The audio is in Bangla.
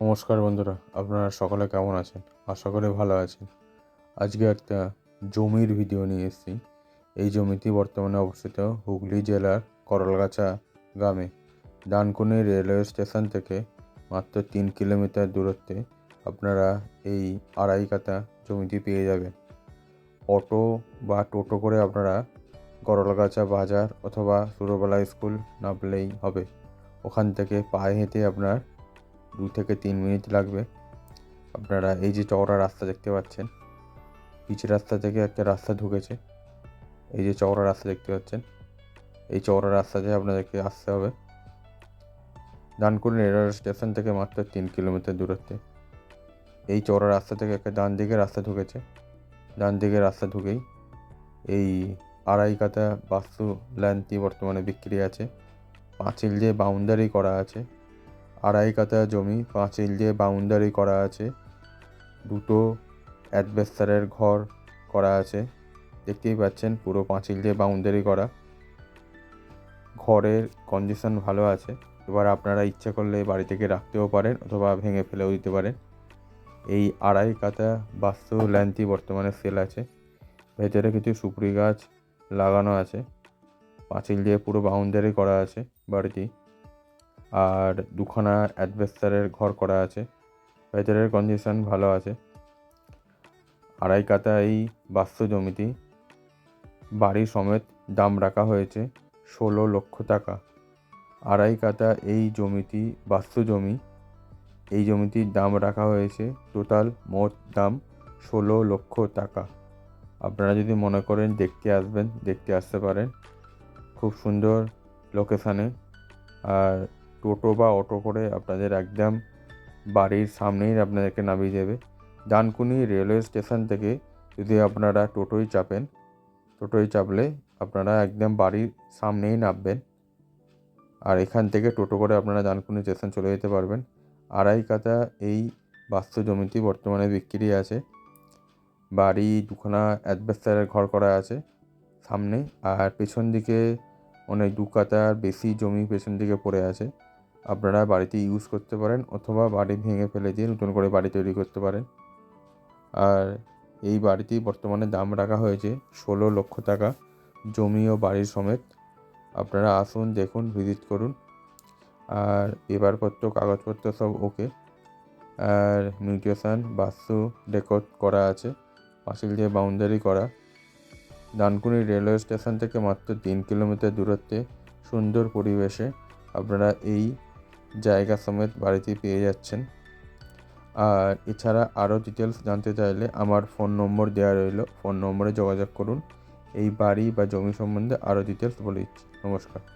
নমস্কার বন্ধুরা, আপনারা সকলে কেমন আছেন? আশা করি ভালো আছেন। আজকে একটা জমির ভিডিও নিয়ে এসেছি। এই জমিটি বর্তমানে অবস্থিত হুগলি জেলার করলগাছা গ্রামে। ডানকুনি রেলওয়ে স্টেশন থেকে মাত্র তিন কিলোমিটার দূরত্বে আপনারা এই আড়াই কাতা জমিটি পেয়ে যাবেন। অটো বা টোটো করে আপনারা করলগাছা বাজার অথবা সুরবেলা স্কুল নামলেই হবে। ওখান থেকে পায়ে হেঁটে আপনার দু থেকে তিন মিনিট লাগবে। আপনারা এই যে চওড়া রাস্তা দেখতে পাচ্ছেন, পিচ রাস্তা থেকে একটা রাস্তা ঢুকেছে। এই যে চওড়া রাস্তা দেখতে পাচ্ছেন, এই চওড়া রাস্তা দিয়ে আপনাদেরকে আসতে হবে। ডানকুনি রেলওয়ে স্টেশন থেকে মাত্র তিন কিলোমিটার দূরত্বে। এই চওড়া রাস্তা থেকে একটা ডান দিকে রাস্তা ঢুকেছে। ডান দিকে রাস্তা ঢুকেই এই আড়াই কাতা বাস্তু ল্যান্ডটি বর্তমানে বিক্রি আছে। পাঁচিল দিয়ে বাউন্ডারি করা আছে। আড়াই কাতা জমি পাঁচিল দিয়ে বাউন্ডারি করা আছে। দুটো অ্যাডভেস্টারের ঘর করা আছে। দেখতেই পাচ্ছেন, পুরো পাঁচিল দিয়ে বাউন্ডারি করা। ঘরের কন্ডিশন ভালো আছে। এবার আপনারা ইচ্ছা করলে বাড়ি থেকে রাখতেও পারেন অথবা ভেঙে ফেলেও দিতে পারেন। এই আড়াই কাতা বাস্তু ল্যান্ডটি বর্তমানে সেল আছে। ভেতরে কিছু সুপুরি গাছ লাগানো আছে। পাঁচিল দিয়ে পুরো বাউন্ডারি করা আছে বাড়িটি। আর দুখানা অ্যাডভেস্টারের ঘর করা আছে। ভেতরের কন্ডিশন ভালো আছে। আড়াই কাতা এই বাস্তু জমিটি বাড়ি সমেত দাম রাখা হয়েছে ষোলো লক্ষ টাকা। আড়াই কাতা এই জমিটি বাস্তু জমি। এই জমিটির দাম রাখা হয়েছে টোটাল মোট দাম ষোলো লক্ষ টাকা। আপনারা যদি মনে করেন দেখতে আসবেন, দেখতে আসতে পারেন। খুব সুন্দর লোকেশানে আর টোটো বা অটো করে আপনাদের একদম বাড়ির সামনেই আপনাদেরকে নামিয়ে দেবে। ডানকুনি রেলওয়ে স্টেশন থেকে যদি আপনারা টোটোই চাপেন, টোটোয় চাপলে আপনারা একদম বাড়ির সামনেই নামবেন। আর এখান থেকে টোটো করে আপনারা ডানকুনি স্টেশন চলে যেতে পারবেন। আড়াই কাতা এই বাস্তু জমিটি বর্তমানে বিক্রি আছে। বাড়ি দুখানা অ্যাডভেস্টারের ঘর করা আছে সামনে। আর পেছন দিকে অনেক দু কাতার বেশি জমি পেছন দিকে পড়ে আছে। আপনারা বাড়িতে ইউজ করতে পারেন অথবা বাড়ি ভেঙে ফেলে দিয়ে নতুন করে বাড়ি তৈরি করতে পারেন। আর এই বাড়িটি বর্তমানে দাম রাখা হয়েছে ষোলো লক্ষ টাকা, জমি ও বাড়ির সমেত। আপনারা আসুন, দেখুন ভিজিট করুন। আর পেপারপত্র কাগজপত্র সব ওকে। আর মিউটেশন বাস্তু রেকর্ড করা আছে। পাঁচিল দিয়ে বাউন্ডারি করা। ডানকুনি রেলওয়ে স্টেশন থেকে মাত্র তিন কিলোমিটার দূরত্বে সুন্দর পরিবেশে আপনারা এই জায়গা সমেত বাড়িতে পেয়ে যাচ্ছেন। আর এছাড়া আরও ডিটেলস জানতে চাইলে আমার ফোন নম্বর দেওয়া রইল। ফোন নম্বরে যোগাযোগ করুন। এই বাড়ি বা জমি সম্বন্ধে আরও ডিটেলস বলে দিচ্ছি। নমস্কার।